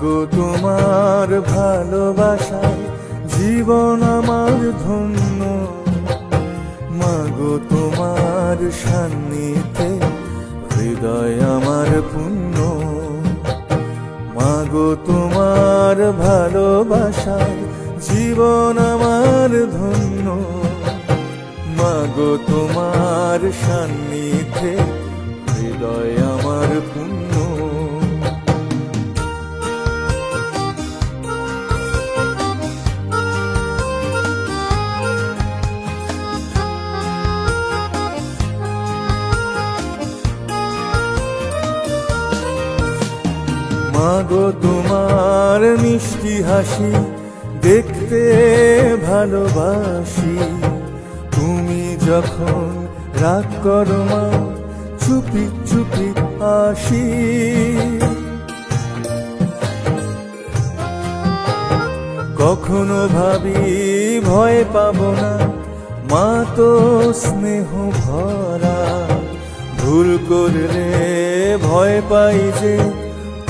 মাগো তোমার ভালোবাসায় জীবন আমার ধন্য। মাগো তোমার সান্নিধ্যে হৃদয় আমার পুণ্য মাগো তোমার ভালোবাসায় জীবন আমার ধন্য। মাগো তোমার সান্নিধ্যে হৃদয় আমার পুণ্য মাগো তোমার মিষ্টি হাসি, দেখতে ভালোবাসি। তুমি যখন রাগ করো মা, চুপি চুপি আসি। কখনো ভাবি ভয় পাবো না, মা তো স্নেহ ভরা। ভুল করলে ভয় পাই যে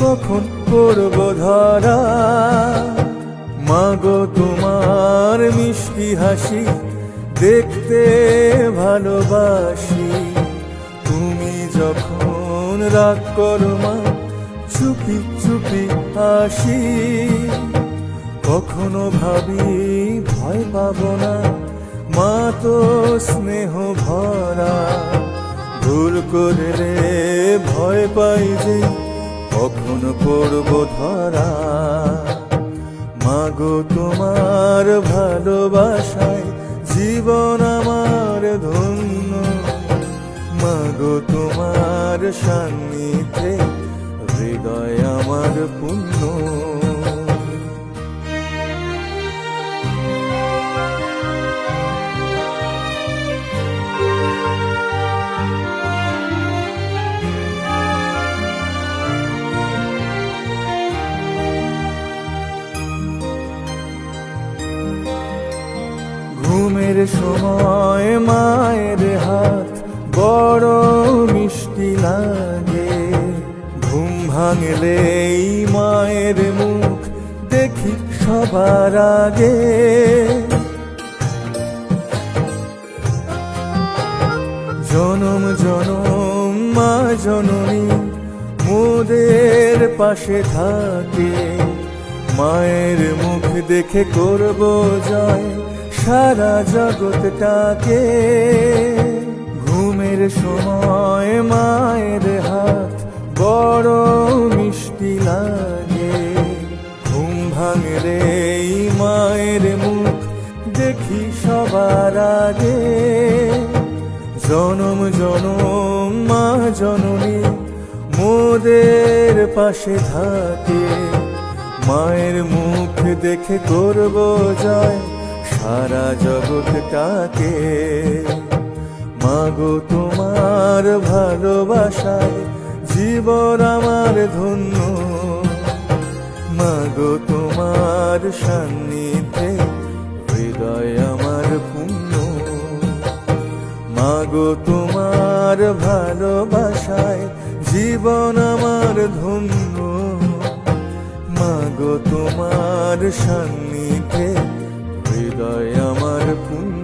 কখন করব ধরা? মাগো, তোমার মিষ্টি হাসি দেখতে ভালোবাসি। তুমি যখন রাগ করো মা, চুপি চুপি আসি কখনো ভাবি ভয় পাবো না, মা তো স্নেহ ভরা। ভুল করলে ভয় পাই যে কখন পড়ব ধরা? মাগো তোমার ভালোবাসায় জীবন আমার ধন্য। মাগো তোমার সান্নিধ্যে হৃদয় আমার পুণ্য। সময় মায়ের হাত বড় মিষ্টি লাগে। ঘুম ভাঙলেই মায়ের মুখ দেখি সবার আগে। জনম জনম, মা, জননী মোদের পাশে থাকে। মায়ের মুখ দেখে করব জয়। সারা জগৎটাকে ঘুমের সময় মায়ের হাত বড় মিষ্টি লাগে। ঘুম ভাঙলেই মায়ের মুখ দেখি সবার আগে। জনম জনম, মা, জননী মোদের পাশে থাকে। মায়ের মুখ দেখে করব জয়। সারা জগৎটাকে মাগো তোমার ভালোবাসায় জীবন আমার ধন্য। মাগো তোমার সান্নিধ্যে হৃদয় আমার পুণ্য মাগো তোমার ভালোবাসায় জীবন আমার ধন্য। মাগো তোমার সান্নিধ্যে হৃদয় আমার পুণ্য।